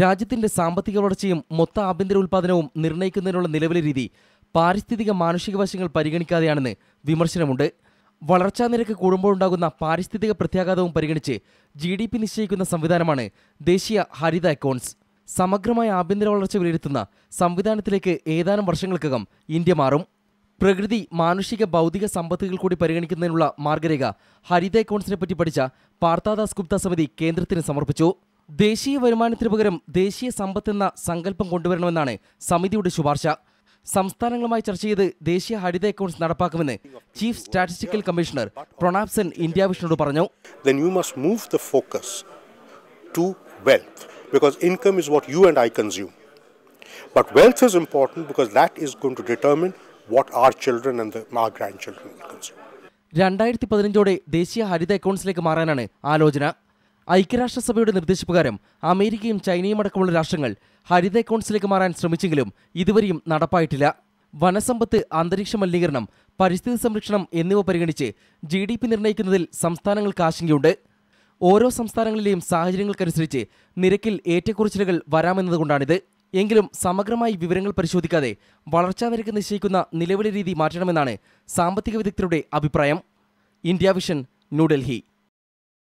രാജ്യത്തിന്റെ സാമ്പത്തിക വളർച്ചയും മൊത്ത ആഭ്യന്തര ഉൽപ്പാദനവും നിർണയിക്കുന്നതിനുള്ള നിലവിലെ രീതി പാരിസ്ഥിതിക മാനുഷിക വശങ്ങൾ പരിഗണിക്കാതെയാണെന്ന് വിമർശനമുണ്ട്. വളർച്ചാ നിരക്ക് കൂടുമ്പോഴുണ്ടാകുന്ന പാരിസ്ഥിതിക പ്രത്യാഘാതവും പരിഗണിച്ച് ജി ഡി പി നിശ്ചയിക്കുന്ന സംവിധാനമാണ് ദേശീയ ഹരിത അക്കൗണ്ട്സ്. സമഗ്രമായ ആഭ്യന്തര വളർച്ച വിലയിരുത്തുന്ന സംവിധാനത്തിലേക്ക് ഏതാനും വർഷങ്ങൾക്കകം ഇന്ത്യ മാറും. പ്രകൃതി മാനുഷിക ഭൗതിക സമ്പത്തുകൾ കൂടി പരിഗണിക്കുന്നതിനുള്ള മാർഗരേഖ ഹരിത അക്കൗണ്ട്സിനെ പറ്റി പഠിച്ച പാർത്താദാസ് ഗുപ്ത സമിതി കേന്ദ്രത്തിന് സമർപ്പിച്ചു. ദേശീയ വരുമാനത്തിന് പകരം ദേശീയ സമ്പത്ത് എന്ന സങ്കല്പം കൊണ്ടുവരണമെന്നാണ് സമിതിയുടെ ശുപാർശ സംസ്ഥാനങ്ങളുമായി ചർച്ച ചെയ്ത് ദേശീയ ഹരിത അക്കൗണ്ട്സ് നടപ്പാക്കുമെന്ന് chief statistical commissioner Pranab Sen India വിഷനോട് പറഞ്ഞു then you must move the focus to wealth because income is what you and I consume. But wealth is important because that is going to determine what our children and the, our grandchildren will consume. രണ്ടായിരത്തി പതിനഞ്ചോടെ ദേശീയ ഹരിത അക്കൗണ്ട്സിലേക്ക് മാറാനാണ് ആലോചന ഐക്യരാഷ്ട്രസഭയുടെ നിർദ്ദേശപ്രകാരം അമേരിക്കയും ചൈനയും അടക്കമുള്ള രാഷ്ട്രങ്ങൾ ഹരിത കൗൺസിലേക്ക് മാറാൻ ശ്രമിച്ചെങ്കിലും ഇതുവരെയും നടപ്പായിട്ടില്ല. വനസമ്പത്ത് അന്തരീക്ഷ മലിനീകരണം പരിസ്ഥിതി സംരക്ഷണം എന്നിവ പരിഗണിച്ച് ജി ഡി പി നിർണയിക്കുന്നതിൽ സംസ്ഥാനങ്ങൾക്ക് ആശങ്കയുണ്ട്. ഓരോ സംസ്ഥാനങ്ങളിലെയും സാഹചര്യങ്ങൾക്കനുസരിച്ച് നിരക്കിൽ ഏറ്റക്കുറച്ചിലുകൾ വരാമെന്നതുകൊണ്ടാണിത്. എങ്കിലും സമഗ്രമായി വിവരങ്ങൾ പരിശോധിക്കാതെ വളർച്ചാ നിരക്ക് നിശ്ചയിക്കുന്ന നിലവിലെ രീതി മാറ്റണമെന്നാണ് സാമ്പത്തിക വിദഗ്ധരുടെ അഭിപ്രായം. India vision New Delhi.